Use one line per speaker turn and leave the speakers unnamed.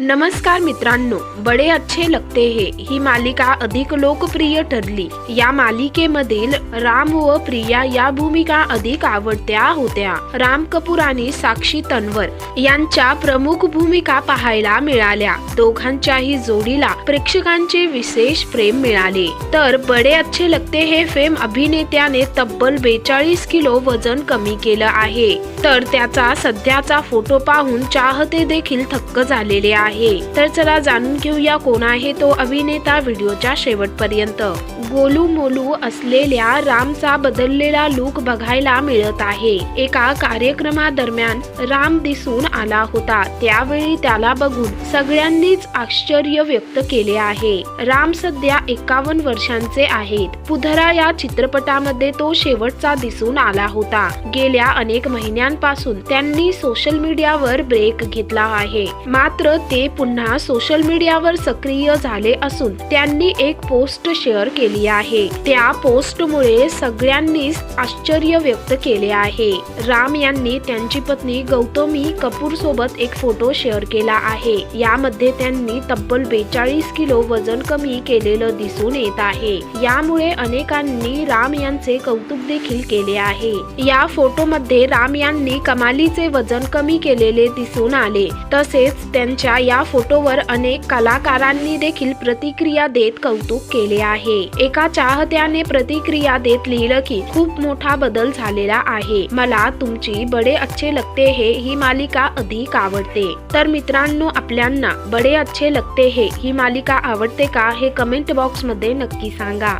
नमस्कार मित्रांनो बडे अच्छे लगते हे ही मालिका अधिक लोकप्रिय ठरली. या मालिकेमधील राम व प्रिया या भूमिका अधिक आवडत्या होत्या. राम कपूर आणि साक्षी तन्वर यांच्या प्रमुख भूमिका पाहायला मिळाल्या. दोघांच्याही जोडीला प्रेक्षकांचे विशेष प्रेम मिळाले. तर बडे अच्छे लगते हे फेम अभिनेत्याने तब्बल बेचाळीस किलो वजन कमी केलं आहे. तर त्याचा सध्याचा फोटो पाहून चाहते देखील थक्क झालेले आहे आहे. तर चला जाणून घेऊया कोण आहे तो अभिनेता व्हिडिओच्या शेवटपर्यंत. गोलू मोलू असलेल्या रामचा बदललेला लुक बघायला मिळत आहे. एका कार्यक्रमादरम्यान राम दिसून आला होता. त्यावेळी त्याला बघून सगळ्यांनीच आश्चर्य व्यक्त केले आहे. राम सध्या एकावन्न वर्षांचे आहेत. पुधरा या चित्रपटामध्ये तो शेवटचा दिसून आला होता. गेल्या अनेक महिन्यांपासून त्यांनी सोशल मीडियावर ब्रेक घेतला आहे. मात्र ते ते पुन्हा सोशल मीडियावर सक्रिय झाले असून त्यांनी एक पोस्ट शेअर केली आहे. त्या पोस्टमुळे सगळ्यांनीच आश्चर्य व्यक्त केले आहे. राम यांनी त्यांची पत्नी गौतमी कपूर सोबत एक फोटो शेअर केला आहे. यामध्ये त्यांनी तब्बल बेचाळीस किलो वजन कमी केलेलं दिसून येत आहे. यामुळे अनेकांनी राम यांचे कौतुक देखील केले आहे. या फोटोमध्ये राम यांनी कमालीचे वजन कमी केलेले दिसून आले. तसेच त्यांच्या या फोटोवर अनेक कलाकारांनी देखील प्रतिक्रिया देत कौतुक केले आहे. एका चाहत्याने प्रतिक्रिया देत लिहिलं की खूप मोठा बदल झालेला आहे. मला तुमची बडे अच्छे लगते हे ही मालिका अधिक आवडते. तर मित्रांनो आपल्यांना बडे अच्छे लगते हे ही मालिका आवडते का हे कमेंट बॉक्समध्ये नक्की सांगा.